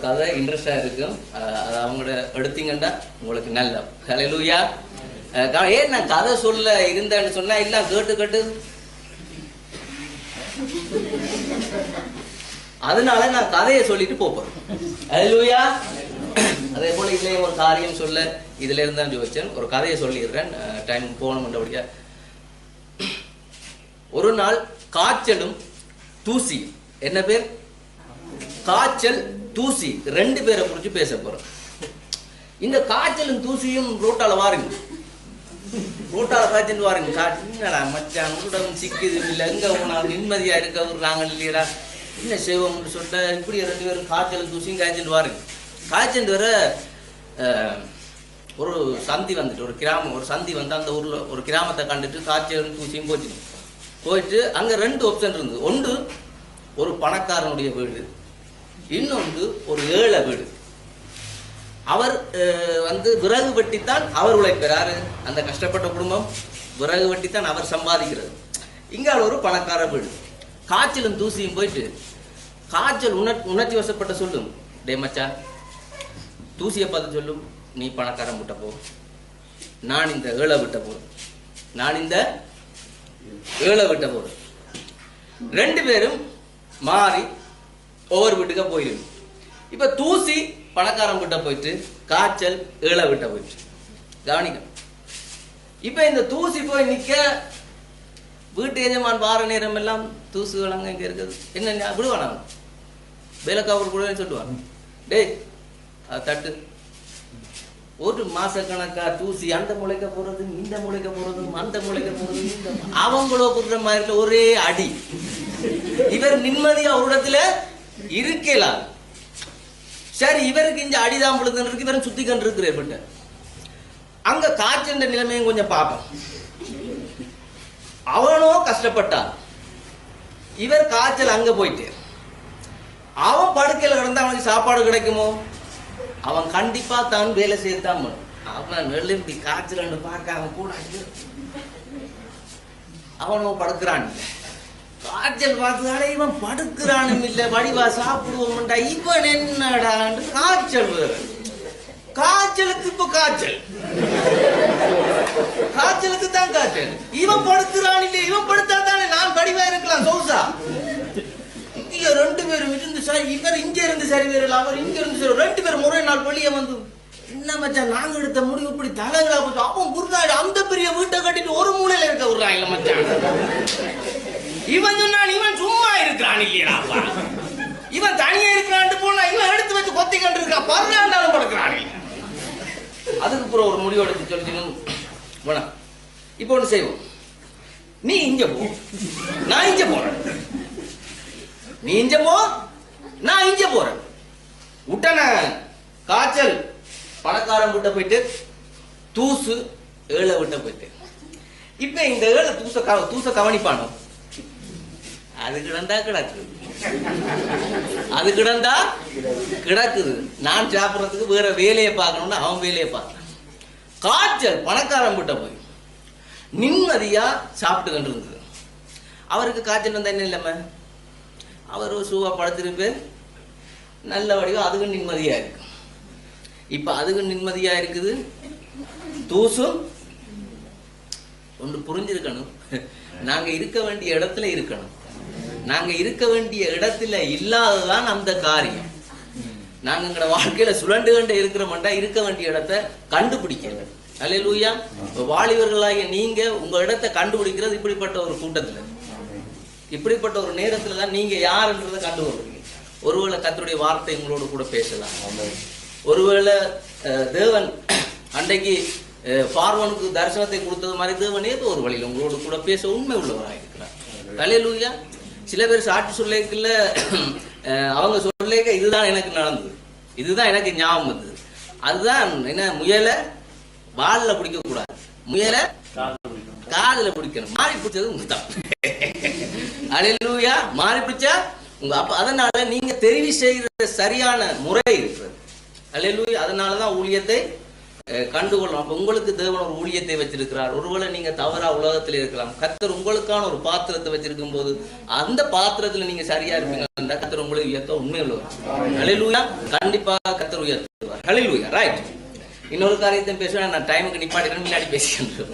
கதை இன்ட்ரெஸ்டா இருக்கும் அதை அவங்களோட எடுத்தீங்கன்னா உங்களுக்கு நல்ல. ஹalleluya கா- ஏன் நான் கதை சொல்ல இருந்தேன்னு சொன்னா இல்லை கேட்டு கேட்டு. அதனால நான் கதையை சொல்லிட்டு போப்பேன் ஹalleluya அதே போல இதுலயும் ஒரு காரியம் சொல்ல இதுல இருந்தான் தான் ஒரு கதையை சொல்லிடுறேன். டைம் போகணும்ன்றபடியா. ஒரு நாள் காய்ச்சலும் தூசி என்ன பேர்? காய்ச்சல் தூசி ரெண்டு பேரை குறித்து பேச போறோம். இந்த காய்ச்சலும் தூசியும் ரோட்டால வாருங்க. ரோட்டால காய்ச்சல் வாருங்க. காய்ச்சல் என்னடா மச்சான் உடம்பு சிக்குது இல்லை எங்க போனாலும் நிம்மதியா இருக்க விடுறாங்க இல்லையடா. என்ன செய்வோம்னு சொல்லிட்டு இப்படி ரெண்டு பேரும் காய்ச்சல் தூசியும் காய்ச்சல் வாருங்க. காய்ச்சல் வர ஒரு சந்தி வந்துட்டு ஒரு கிராமம் ஒரு சந்தி வந்து அந்த ஊர்ல ஒரு கிராமத்தை கண்டுட்டு காய்ச்சல் தூசியும் போச்சு. போயிட்டு அங்க ரெண்டு ஆப்ஷன் இருந்தது. ஒன்று ஒரு பணக்காரனுடைய வீடு. இன்னொன்று ஒரு ஏழை வீடு. அவர் வந்து விறகு வெட்டித்தான் அவர் உழைக்கிறாரு. அந்த கஷ்டப்பட்ட குடும்பம் விறகு வெட்டித்தான் அவர் சம்பாதிக்கிறது. இங்கே ஒரு பணக்கார வீடு. காய்ச்சலும் தூசியும் போயிட்டு காய்ச்சல் உணர் உணர்ச்சி வசப்பட்ட சொல்லும். டே மச்சான் தூசியை பார்த்து சொல்லும். நீ பணக்காரன் விட்ட போ. நான் இந்த ஏழை விட்ட போறேன் நான் இந்த ஏழை விட்ட போறேன். ரெண்டு பேரும் மாறி ஒவ்வொரு வீட்டுக்கு போயிடும் இப்ப தூசி பணக்காரன் கிட்ட போயிட்டு காய்ச்சல் ஏழை விட்ட போயிட்டு. கவனிக்கணும் இப்ப இந்த தூசி போய் நிக்க வீட்டு எஜமான் வார நேரம் எல்லாம் தூசு அங்க இங்க இருக்குது. என்ன விடுவானா? வேலைக்காவல் கூட சொல்லுவான் டேய் அது தட்டு. ஒரு மாசக்கணக்கா தூசி அந்த முளைக்க போறது இந்த முளைக்க போறதும் அந்த முளைக்க போறது இந்த அவங்களோ புடுற மாதிரி ஒரே அடி. இவர் நிம்மதியா ஒரு இடத்துல இருக்கலாம். சரி இவருக்கு இந்த அடிதான் பொழுதுன்னு இருக்கு இவரும் சுத்தி கண்டு இருக்கிற அங்க காய்ச்சல் நிலைமையும் கொஞ்சம் பார்ப்போம். அவனோ கஷ்டப்பட்டான். இவர் காய்ச்சல் அங்க போயிட்டு. அவன் படுக்கையில் கிடந்தா அவனுக்கு சாப்பாடு கிடைக்குமோ? அவன் கண்டிப்பா தான் வேலை செய்யத்தான் பண்ணும் அவன் எழுப்பி காய்ச்சல் அவன் கூட அவனோ படுக்கிறான். காய்ச்சல் பார்த்துதானே இவன் படுக்கிறானும் இல்ல. வடிவா சாப்பிடுவோம்டா. இவன் என்னடா காய்ச்சல் காய்ச்சலுக்கு இப்ப காய்ச்சல். காய்ச்சலுக்கு தான் காய்ச்சல். இவன் படுக்கிறான் இல்ல. இவன் படுத்தா தானே நான் வடிவா இருக்கலாம் சௌசா? இங்க ரெண்டு பேரும் இருந்து சார் இவர் இங்க இருந்து சரி வேறு அவர் இங்க இருந்து சரி. ரெண்டு பேரும் ஒரே நாள் வெளியே வந்து என்ன மச்சான் நாங்க எடுத்த முடிவு இப்படி தலைகளா போச்சு. அவன் குருதாடு அந்த பெரிய வீட்டை கட்டிட்டு ஒரு மூலையில இருக்க விடுறாங்க மச்சான். இவன் சொன்னான் இவன் சும்மா இருக்கிறான் இல்லையா இவன் தனியா இருக்கிறான்ட்டு போனா இவன் எடுத்து வச்சு கொத்தி கண்டு இருக்கா பதினாண்டாலும் படுக்கிறான் அதுக்கு அப்புறம் ஒரு முடிவு எடுத்து சொல்லிக்கணும் வேணாம் இப்போ ஒன்று செய்வோம். நீ இங்க போ. நான் இங்க போறேன். நீ இங்க போ நான் இங்க போறேன். உடனே காய்ச்சல் பணக்காரன் விட்ட போயிட்டு தூசு ஏழை விட்ட போயிட்டு. இப்ப இந்த ஏழை தூச க- தூச கவனிப்பானோ? அது கிடந்தா கிடக்குது அது கிடந்தா கிடக்குது. நான் சாப்பிட்றதுக்கு வேற வேலையை பார்க்கணும்னா அவன் வேலையை பார்க்கணும் காய்ச்சல் பணக்காரன் கிட்ட போய் நிம்மதியா சாப்பிட்டு இருந்தது அவருக்கு காய்ச்சல் வந்தா என்ன இல்லாம? அவர் சூவா படுத்திருப்பார் நல்ல வடிவம் அதுக்கும் நிம்மதியா இருக்கு. இப்ப அதுக்கும் நிம்மதியா இருக்குது? தூசும். ஒன்று புரிஞ்சிருக்கணும். நாங்கள் இருக்க வேண்டிய இடத்துல இருக்கணும். நாங்க இருக்க வேண்டிய இடத்துல இல்லாததான் அந்த காரியம். நாங்க எங்களோட வாழ்க்கையில சுழண்டு கண்டு இருக்கிறோம்டா இருக்க வேண்டிய இடத்த கண்டுபிடிக்கல அல்லேலூயா. இப்ப வாலிபர்களாகிய நீங்க உங்க இடத்தை கண்டுபிடிக்கிறது இப்படிப்பட்ட ஒரு கூட்டத்துல. இப்படிப்பட்ட ஒரு நேரத்துல தான் நீங்க யாருன்றதை கண்டுபிடிக்கிறீங்க ஒருவேளை கத்தருடைய வார்த்தை உங்களோட கூட பேசலாம். ஒருவேளை அஹ், தேவன் அன்றைக்கு பார்வனுக்கு தரிசனத்தை கொடுத்தது மாதிரி தேவன் ஏதோ ஒரு வழியில் உங்களோட கூட பேச உண்மை உள்ளவராக இருக்கிறார் தலையலூயா சில பேர் சாட்சி சொல்லிக்கல அவங்க சொல்லிக்க இதுதான் எனக்கு நடந்தது. இதுதான் எனக்கு ஞாபகம் வந்தது. அதுதான் என்ன முயலை வால்ல பிடிக்க கூடாது. முயலை காதுல பிடிக்கணும். மாறி பிடிச்சது உங்க தான். அலையிலூயா மாறி பிடிச்சா உங்க அப்ப. அதனால நீங்க தெரிவு செய்கிற சரியான முறை இருக்கிறது. அலையிலூயா அதனாலதான் ஊழியத்தை கண்டுகொள்ளலாம். கண்டுகொள்ளணும் உங்களுக்கு தேவன் ஒரு ஊழியத்தை வச்சிருக்கிறார். ஒருவேளை நீங்க தவறா உலகத்தில் இருக்கலாம். கத்தர் உங்களுக்கான ஒரு பாத்திரத்தை வச்சிருக்கும் போது அந்த பாத்திரத்துல நீங்க சரியா இருப்பீங்க. அந்த கத்தர் உங்களை உயர்த்த உண்மை உள்ளவர் ஹalleluya கண்டிப்பாக கத்தர் உயர்த்துவார். ஹalleluya ரைட் இன்னொரு காரியத்தையும் பேசுவேன். நான் டைமுக்கு நிப்பாட்டிக்கிறேன் முன்னாடி பேசிக்கிட்டு